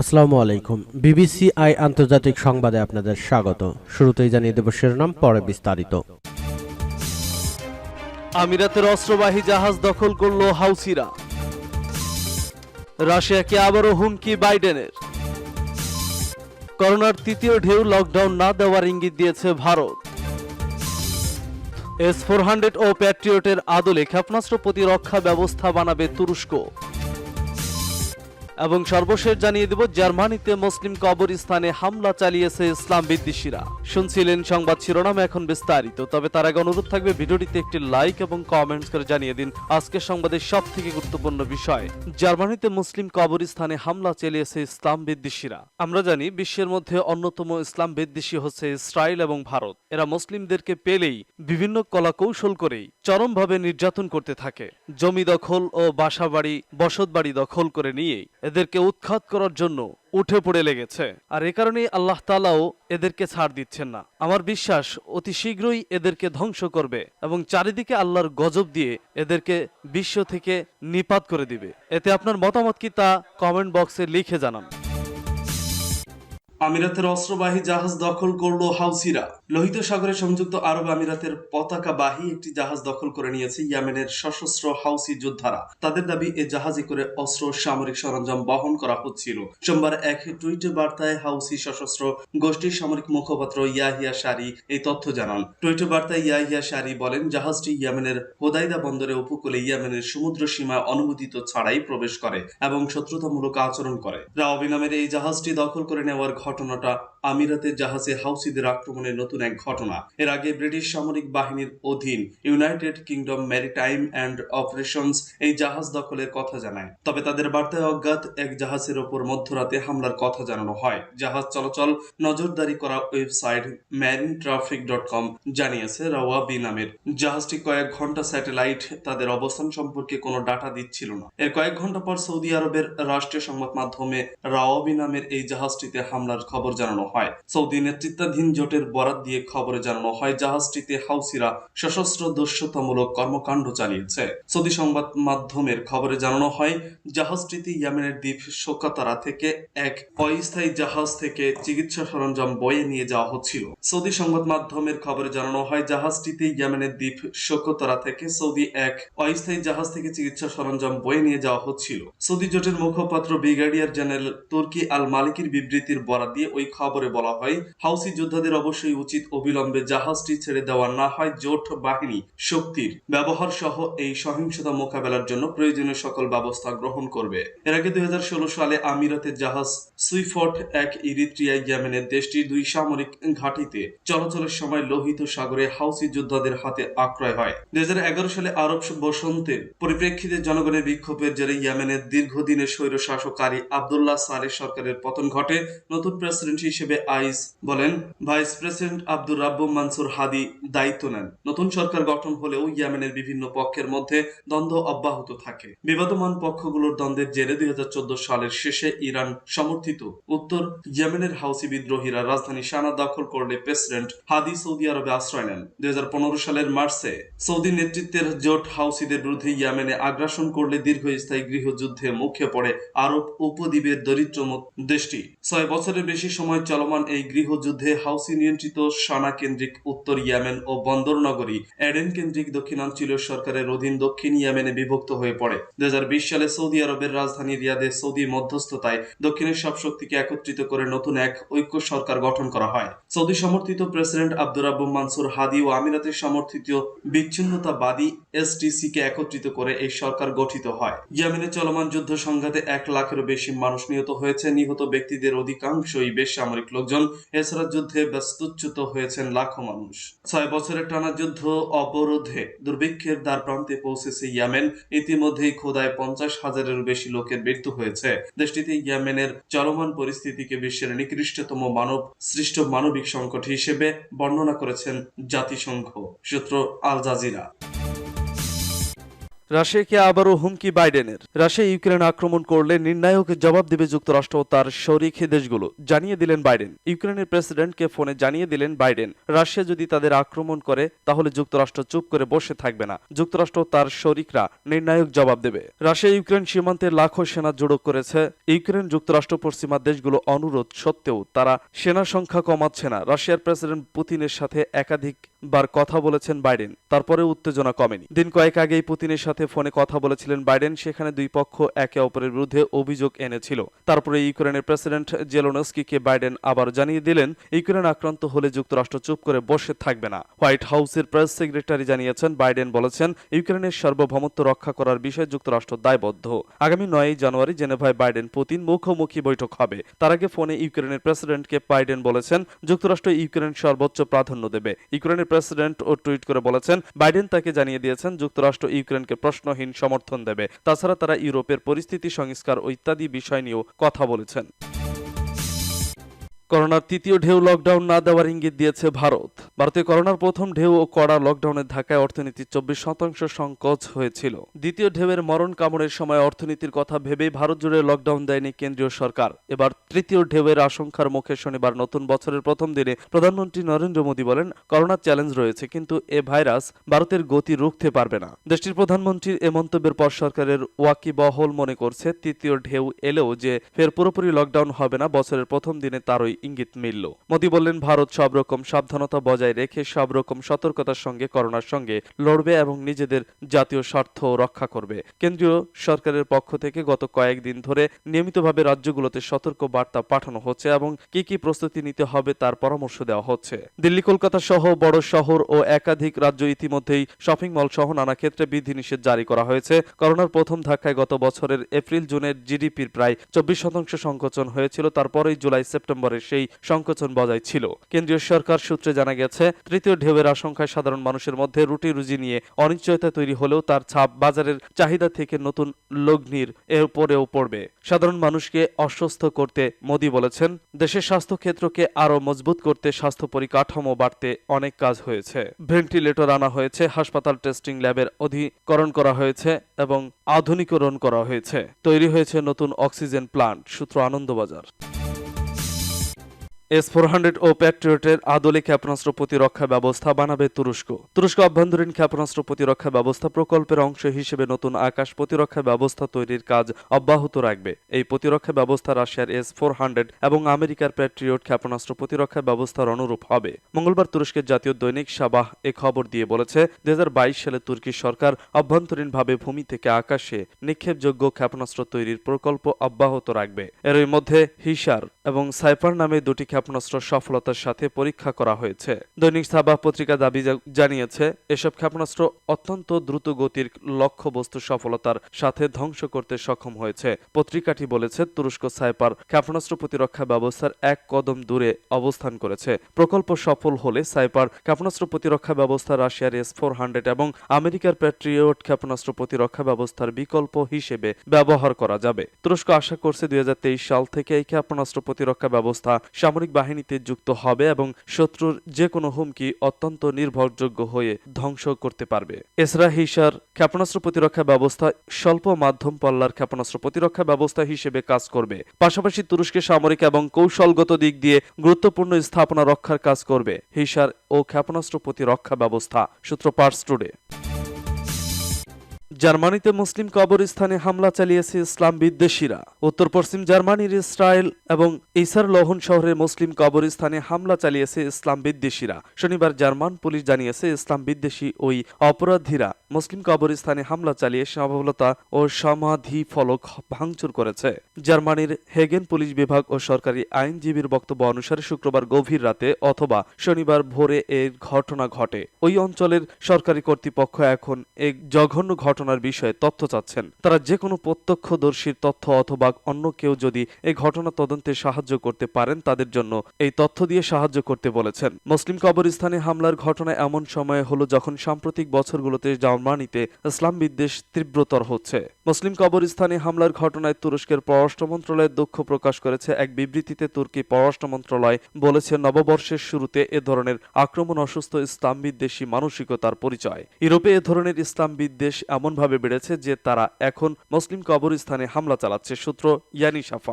আসসালামু আলাইকুম। BBC I আন্তর্জাতিক সংবাদে আপনাদের স্বাগত। শুরুতেই জানিয়ে দেব শিরোনাম, পরে বিস্তারিত। আমিরাতের অস্ত্রবাহী জাহাজ দখল করল হাউসিরা। রাশিয়াকে আবারও হুমকি বাইডেনের। করোনার তৃতীয় ঢেউ লকডাউন না দেওয়ার ইঙ্গিত দিয়েছে ভারত। এস ফোর ও প্যাট্রিয়টের আদলে ক্ষেপণাস্ত্র প্রতিরক্ষা ব্যবস্থা বানাবে তুরস্ক। এবং সর্বশেষ জানিয়ে দেব, জার্মানিতে মুসলিম কবরস্থানে হামলা চালিয়েছে ইসলাম বিদ্বেষীরা। শুনছিলেন সংবাদ শিরোনাম এখন বিস্তারিত, তবে তার আগে অনুরোধ থাকবে ভিডিওটিতে একটি লাইক এবং কমেন্টস করে জানিয়ে দিন আজকের সংবাদের সব থেকে গুরুত্বপূর্ণ বিষয়। জার্মানিতে মুসলিম কবরস্থানে হামলা চালিয়েছে ইসলাম বিদ্বেষীরা। আমরা জানি বিশ্বের মধ্যে অন্যতম ইসলাম বিদ্বেষী হচ্ছে ইসরায়েল এবং ভারত। এরা মুসলিমদেরকে পেলেই বিভিন্ন কলা কৌশল করেই চরমভাবে নির্যাতন করতে থাকে। জমি দখল ও বাসাবাড়ি, বসতবাড়ি দখল করে নিয়ে এদেরকে উৎখাত করার জন্য উঠে পড়ে লেগেছে। আর এ কারণেই আল্লাহ তালাও এদেরকে ছাড় দিচ্ছেন না। আমার বিশ্বাস, অতি শীঘ্রই এদেরকে ধ্বংস করবে এবং চারিদিকে আল্লাহর গজব দিয়ে এদেরকে বিশ্ব থেকে নিপাত করে দিবে। এতে আপনার মতামত কি তা কমেন্ট বক্সে লিখে জানান। আমিরাতের অস্ত্রবাহী জাহাজ দখল করল হাউসিরা। লোহিত সাগরে সংযুক্ত আরব আমিরাতের পতাকাবাহী একটি জাহাজ দখল করে নিয়েছে ইয়েমেনের সশস্ত্র হাউসি যোদ্ধারা। তাদের দাবি, এ জাহাজে করে অস্ত্র সামরিক সরঞ্জাম বহন করা হচ্ছিল। সোমবার এক টুইটে বার্তায় হাউসি সশস্ত্র গোষ্ঠীর সামরিক মুখপাত্র ইয়াহিয়া শারি এই তথ্য জানান। টুইটে বার্তায় ইয়াহিয়া শারি বলেন, জাহাজটি ইয়েমেনের হোদাইদা বন্দরে উপকূলে ইয়েমেনের সমুদ্র সীমা অনুমোদিত ছাড়াই প্রবেশ করে এবং শত্রুতামূলক আচরণ করে। রাওবি নামের এই জাহাজটি দখল করে নেওয়ার ঘটনাটা আমিরাতের জাহাজে হাউসিদের আক্রমণের নতুন এক ঘটনা। এর আগে ব্রিটিশ সামরিক বাহিনীর অধীন United Kingdom maritime and operations এই জাহাজ দখলের কথা জানায়। তবে তাদের বার্তায় অজ্ঞাত এক জাহাজের ওপর মধ্যরাতে হামলার কথা জানানো হয়। জাহাজ চলাচল নজরদারি করা website marine traffic dot com জানিয়েছে রাওয়াবি নামের। জাহাজটি কয়েক ঘণ্টা স্যাটেলাইট তাদের অবস্থান সম্পর্কে কোনো ডাটা দিচ্ছিল না। এর কয়েক ঘণ্টা পর সৌদি আরবের রাষ্ট্রীয় সংবাদ মাধ্যমে রাওয়াবি নামের এই জাহাজটিতে হামলার খবর জানানো হয়। সৌদি নেতৃত্বাধীন জোটের বরাত দিয়ে খবরে জানানো হয়, জাহাজটিতে হাউসিরা সশস্ত্র দস্যুতামূলক কর্মকাণ্ড চালিয়েছে। সৌদি সংবাদ মাধ্যমের খবরে জানানো হয়, জাহাজটিতে ইয়েমেনের দ্বীপ শোকাতারা থেকে এক অস্থায়ী জাহাজ থেকে চিকিৎসা সরঞ্জাম বয়ে নিয়ে যাওয়া হচ্ছিল। সৌদি সংবাদ মাধ্যমের খবরে জানানো হয়, জাহাজটিতে ইয়েমেনের দ্বীপ শোকতারা থেকে সৌদি এক অস্থায়ী জাহাজ থেকে চিকিৎসা সরঞ্জাম বয়ে নিয়ে যাওয়া হচ্ছিল। সৌদি জোটের মুখপাত্র ব্রিগেডিয়ার জেনারেল তুর্কি আল মালিকির বিবৃতির বরাত দিয়ে ওই খবরে বলা হয়, হাউসি যোদ্ধাদের অবশ্যই উচিত অবিলম্বে জাহাজটি ছেড়ে দেওয়া না হয় জোট বাহিনী শক্তির ব্যবহার সহ এই সহিংসতা মোকাবেলার জন্য প্রয়োজনীয় সকল ব্যবস্থা গ্রহণ করবে। এর আগে দুই সালে আমিরাতের জাহাজ সুইফট এক ইরিত্রিয়া ইয়েমেনের দেশটির দুই সামরিক ঘাঁটিতে চলাচলের সময় লোহিত সাগরে হাউসি যোদ্ধাদের হাতে আক্রয় হয়। দুই হাজার এগারো সালে আরব বসন্তের পরিপ্রেক্ষিতে জনগণের বিক্ষোভের জেরে ইয়েমেনের দীর্ঘদিনের স্বৈর শাসকারী আবদুল্লাহ সালেহ সরকারের পতন ঘটে। নতুন প্রেসিডেন্ট হিসেবে আইস বলেন vice president Abdur Rabbuh Mansur Hadi দায়িত্ব নেন। নতুন সরকার গঠন হলেও ইয়েমেনের বিভিন্ন পক্ষের মধ্যে দ্বন্দ্ব অব্যাহত থাকে। বিবাদমান পক্ষগুলোর দ্বন্দ্বের জেরে দুই সালের শেষে ইরান সমর্থিত। উত্তর ইয়েমেনের হাউসি বিদ্রোহীরা রাজধানী সানা দখল করলে প্রেসিডেন্ট হাদি সৌদি আরবে আশ্রয় নেন। দুই হাজার পনেরো সালের মার্চে সৌদি নেতৃত্বের জোট হাউসিদের বিরুদ্ধে ইয়েমেনে আগ্রাসন করলে দীর্ঘস্থায়ী গৃহযুদ্ধে মুখে পড়ে আরব উপদ্বীপের দরিদ্র দেশটি। ছয় বছরের বেশি সময় চলমান এই গৃহযুদ্ধে হাউসি নিয়ন্ত্রিত সানা কেন্দ্রিক উত্তর ইয়েমেন ও বন্দর নগরী এডেন কেন্দ্রিক দক্ষিণাঞ্চলীয় সরকারের অধীন দক্ষিণ ইয়েমেনে বিভক্ত হয়ে পড়ে। দুই সালে সৌদি আরবের রাজধানী রিয়াদে সৌদি মধ্যস্থতায় দক্ষিণের সব শক্তিকে একত্রিত করে নতুন এক ঐক্য সরকার গঠন করা হয়। সৌদি সমর্থিত president Abdur Rabbuh Mansur Hadi ও আমিরাতের সমর্থিত বিচ্ছিন্নতাবাদী এসটিসি কে একত্রিত করে এই সরকার গঠিত হয়। ইয়েমেনে চলমান যুদ্ধ সংঘাতে এক লাখেরও বেশি মানুষ নিহত হয়েছে। নিহত ব্যক্তিদের অধিকাংশই বেসামরিক লোকজন এছাড়া যুদ্ধে ব্যস্তুচ্যুত হয়েছেন লাখো মানুষ। ছয় বছরের টানা যুদ্ধ অবরোধে দুর্ভিক্ষের দ্বার প্রান্তে পৌঁছেছে ইয়েমেন। ইতিমধ্যেই খোদায় পঞ্চাশ হাজারেরও বেশি লোকের মৃত্যু হয়েছে। দেশটিতে ইয়েমেনের চলমান পরিস্থিতিকে বিশ্বের নিকৃষ্টতম মানব সৃষ্ট মানবিক সংকট হিসেবে বর্ণনা করেছেন জাতিসংঘ সূত্র আল জাজিরা। রাশিয়াকে আবারও হুমকি বাইডেনের। রাশিয়া ইউক্রেন আক্রমণ করলে নির্ণায়ক জবাব দেবে যুক্তরাষ্ট্র তার শরিক দেশগুলো, জানিয়ে দিলেন বাইডেন। ইউক্রেনের প্রেসিডেন্টকে ফোনে জানিয়ে দিলেন বাইডেন, রাশিয়া যদি তাদের আক্রমণ করে, তাহলে যুক্তরাষ্ট্র চুপ করে বসে থাকবে না। যুক্তরাষ্ট্র তার শরিকরা নির্ণায়ক জবাব দেবে। রাশিয়া ইউক্রেন সীমান্তে লাখো সেনা জড়ো করেছে। ইউক্রেন যুক্তরাষ্ট্র পশ্চিমা দেশগুলো অনুরোধ সত্ত্বেও তারা সেনা সংখ্যা কমাচ্ছে না। রাশিয়ার প্রেসিডেন্ট পুতিনের সাথে একাধিকবার কথা বলেছেন বাইডেন তারপরে উত্তেজনা কমেনি। দিন কয়েক আগেই পুতিনের সাথে ফোনে কথা বলেছিলেন বাইডেন, সেখানে দুই পক্ষ একে অপরের বিরুদ্ধে অভিযোগ এনেছিল। তারপরে ইউক্রেনের প্রেসিডেন্ট জেলোনস্কিকে বাইডেন আবার জানিয়ে দিলেন, ইউক্রেন আক্রান্ত হলে যুক্তরাষ্ট্র চুপ করে বসে থাকবে না। হোয়াইট হাউসের প্রেস সেক্রেটারি জানিয়েছেন, বাইডেন বলেছেন, ইউক্রেনের সার্বভৌমত্ব রক্ষা করার বিষয়ে যুক্তরাষ্ট্র দায়বদ্ধ। আগামী নয়ই জানুয়ারি জেনেভায় বাইডেন পুতিন মুখোমুখি বৈঠক হবে। তার আগে ফোনে ইউক্রেনের প্রেসিডেন্টকে বাইডেন বলেছেন, যুক্তরাষ্ট্র ইউক্রেন সর্বোচ্চ প্রাধান্য দেবে। ইউক্রেনের প্রেসিডেন্ট ও টুইট করে বলেছেন, বাইডেন তাকে জানিয়ে দিয়েছেন, যুক্তরাষ্ট্র ইউক্রেনকে প্রশ্নহীন সমর্থন দেবে। তাছাড়া তারা ইউরোপের পরিস্থিতি সংস্কার ও ইত্যাদি বিষয় নিয়েও কথা বলেছেন। করোনার তৃতীয় ঢেউ লকডাউন না দেওয়ার ইঙ্গিত দিয়েছে ভারত। ভারতে করোনার প্রথম ঢেউ ও কড়া লকডাউনের ধাক্কায় অর্থনীতির চব্বিশ শতাংশ সংকোচ হয়েছিল। দ্বিতীয় ঢেউয়ের মরণ কামড়ের সময় অর্থনীতির কথা ভেবেই ভারত জুড়ে লকডাউন দেয়নি কেন্দ্রীয় সরকার। এবার তৃতীয় ঢেউয়ের আশঙ্কার মুখে শনিবার নতুন বছরের প্রথম দিনে প্রধানমন্ত্রী নরেন্দ্র মোদী বলেন, করোনার চ্যালেঞ্জ রয়েছে, কিন্তু এ ভাইরাস ভারতের গতি রুখতে পারবে না। দেশটির প্রধানমন্ত্রীর এ মন্তব্যের পর সরকারের ওয়াকিবহল মনে করছে, তৃতীয় ঢেউ এলেও যে ফের পুরোপুরি লকডাউন হবে না, বছরের প্রথম দিনে তারই ইঙ্গিত মিলল। মোদী বললেন, ভারত সব রকম সাবধানতা বজায় রেখে সব রকম সতর্কতার সঙ্গে, করোনার সঙ্গে লড়বে এবং নিজেদের জাতীয় স্বার্থ রক্ষা করবে। কেন্দ্রীয় সরকারের পক্ষ থেকে গত কয়েকদিন ধরে নিয়মিতভাবে রাজ্যগুলোতে সতর্ক বার্তা পাঠানো হচ্ছে এবং কি কি প্রস্তুতি নিতে হবে তার পরামর্শ দেওয়া হচ্ছে। দিল্লি, কলকাতা সহ বড় শহর ও একাধিক রাজ্য ইতিমধ্যেই শপিং মল সহ নানা ক্ষেত্রে বিধিনিষেধ জারি করা হয়েছে। করোনার প্রথম ধাক্কায় গত বছরের এপ্রিল, জুনের জিডিপির প্রায় চব্বিশ শতাংশ সংকোচন হয়েছিল। তারপরেই জুলাই, সেপ্টেম্বরের সেই সংকোচন বজায় ছিল। কেন্দ্রীয় সরকার সূত্রে জানা গেছে, তৃতীয় ঢেউয়ের আশঙ্কায় সাধারণ মানুষের মধ্যে রুটি রুজি নিয়ে অনিশ্চয়তা তৈরি হলেও তার ছাপ বাজারের চাহিদা থেকে নতুন লগ্নির এর উপরেও পড়বে। সাধারণ মানুষকে অস্বস্থ করতে মোদী বলেছেন, দেশের স্বাস্থ্য ক্ষেত্রকে আরও মজবুত করতে স্বাস্থ্য পরিকাঠামো বাড়তে অনেক কাজ হয়েছে। ভেন্টিলেটর আনা হয়েছে, হাসপাতাল টেস্টিং ল্যাবের অধিকরণ করা হয়েছে এবং আধুনিকরণ করা হয়েছে। তৈরি হয়েছে নতুন অক্সিজেন প্লান্ট। সূত্র আনন্দবাজার। এস ফোর হান্ড্রেড ও প্যাট্রিয়টের আদলে ক্ষেপণাস্ত্র প্রতিরক্ষা ব্যবস্থা বানাবে তুরস্ক। তুরস্ক অভ্যন্তরীণ ক্ষেপণাস্ত্র প্রতিরক্ষা ব্যবস্থা প্রকল্পের অংশ হিসেবে নতুন আকাশ প্রতিরক্ষা ব্যবস্থা তৈরির কাজ অব্যাহত রাখবে। এই প্রতিরক্ষা ব্যবস্থা রাশিয়ার এস ফোর হান্ড্রেড এবং আমেরিকার প্যাট্রিয়ট ক্ষেপণাস্ত্র প্রতিরক্ষা ব্যবস্থার অনুরূপ হবে। মঙ্গলবার তুরস্কের জাতীয় দৈনিক সাবাহ এ খবর দিয়ে বলেছে দু হাজার বাইশ সালে তুর্কি সরকার অভ্যন্তরীণভাবে ভূমি থেকে আকাশে নিক্ষেপযোগ্য ক্ষেপণাস্ত্র তৈরির প্রকল্প অব্যাহত রাখবে। এরই মধ্যে হিসার এবং সাইফার নামে দুটি ক্ষেপণাস্ত্র সফলতার সাথে পরীক্ষা করা হয়েছে। দৈনিক সাবাহ পত্রিকা দাবি জানিয়েছে, এসব ক্ষেপণাস্ত্র অত্যন্ত দ্রুত গতির লক্ষ্যবস্তু সফলতার সাথে ধ্বংস করতে সক্ষম হয়েছে। পত্রিকাটি বলেছে, তুরস্ক সাইপার ক্ষেপণাস্ত্র প্রতিরক্ষা ব্যবস্থার এক কদম দূরে অবস্থান করেছে। প্রকল্প সফল হলে সাইপার ক্ষেপণাস্ত্র প্রতিরক্ষা ব্যবস্থা, রাশিয়ার এস ফোর হান্ড্রেড এবং আমেরিকার প্যাট্রিয়ট ক্ষেপণাস্ত্র প্রতিরক্ষা ব্যবস্থার বিকল্প হিসেবে ব্যবহার করা যাবে। তুরস্ক আশা করছে, দুই হাজার তেইশ সাল থেকে এই ক্ষেপণাস্ত্র প্রতিরক্ষা ব্যবস্থা সামরিক বাহিনীতে যুক্ত হবে এবং শত্রুর যে কোনো হুমকি অত্যন্ত নির্ভরযোগ্য হয়ে ধ্বংস করতে পারবে। এসরা হিসার ক্ষেপণাস্ত্র প্রতিরক্ষা ব্যবস্থা স্বল্প মাধ্যম পল্লার ক্ষেপণাস্ত্র প্রতিরক্ষা ব্যবস্থা হিসেবে কাজ করবে। পাশাপাশি তুরস্কের সামরিক এবং কৌশলগত দিক দিয়ে গুরুত্বপূর্ণ স্থাপনা রক্ষার কাজ করবে। হিসার ও ক্ষেপণাস্ত্র প্রতিরক্ষা ব্যবস্থা, সূত্র পার্স টুডে। জার্মানিতে মুসলিম কবরস্থানে হামলা চালিয়েছে ইসলাম বিদ্বেষীরা। উত্তর পশ্চিম জার্মানির ইসরায়েল এবং ইসার লহন শহরের মুসলিম কবরস্থানে হামলা চালিয়েছে ইসলাম বিদ্বেষীরা। শনিবার জার্মান পুলিশ জানিয়েছে, ইসলাম বিদ্বেষী ওই অপরাধীরা মুসলিম কবরস্থানে হামলা চালিয়ে সফলতা ও সমাধি ফলক ভাঙচুর করেছে। জার্মানির হেগেন পুলিশ বিভাগ ও সরকারি আইনজীবীর বক্তব্য অনুসারে শুক্রবার গভীর রাতে অথবা শনিবার ভোরে এর ঘটনা ঘটে। ওই অঞ্চলের সরকারি কর্তৃপক্ষ এখন এক জঘন্য ঘটনার বিষয়ে তথ্য চাচ্ছেন। তারা যে কোনো প্রত্যক্ষদর্শীর তথ্য অথবা অন্য কেউ যদি এই ঘটনা তদন্তে সাহায্য করতে পারেন, তাদের জন্য এই তথ্য দিয়ে সাহায্য করতে বলেছেন। মুসলিম কবরস্থানে হামলার ঘটনা এমন সময়ে হলো যখন সাম্প্রতিক বছরগুলোতে জার্মানিতে ইসলাম বিদ্বেষ তীব্রতর হচ্ছে। মুসলিম কবরস্থানে হামলার ঘটনায় তুরস্কের পররাষ্ট্র মন্ত্রণালয় দুঃখ প্রকাশ করেছে। এক বিবৃতিতে তুর্কি পররাষ্ট্র মন্ত্রণালয় বলেছে, নববর্ষের শুরুতে এ ধরনের আক্রমণ অসুস্থ ইসলাম বিদ্বেষী মানসিকতার পরিচয়। ইউরোপে এ ধরনের ইসলাম বিদ্বেষ এমন এমনভাবে বেড়েছে যে তারা এখন মুসলিম কবরস্থানে হামলা চালাচ্ছে সূত্র ইয়ানি সাফাক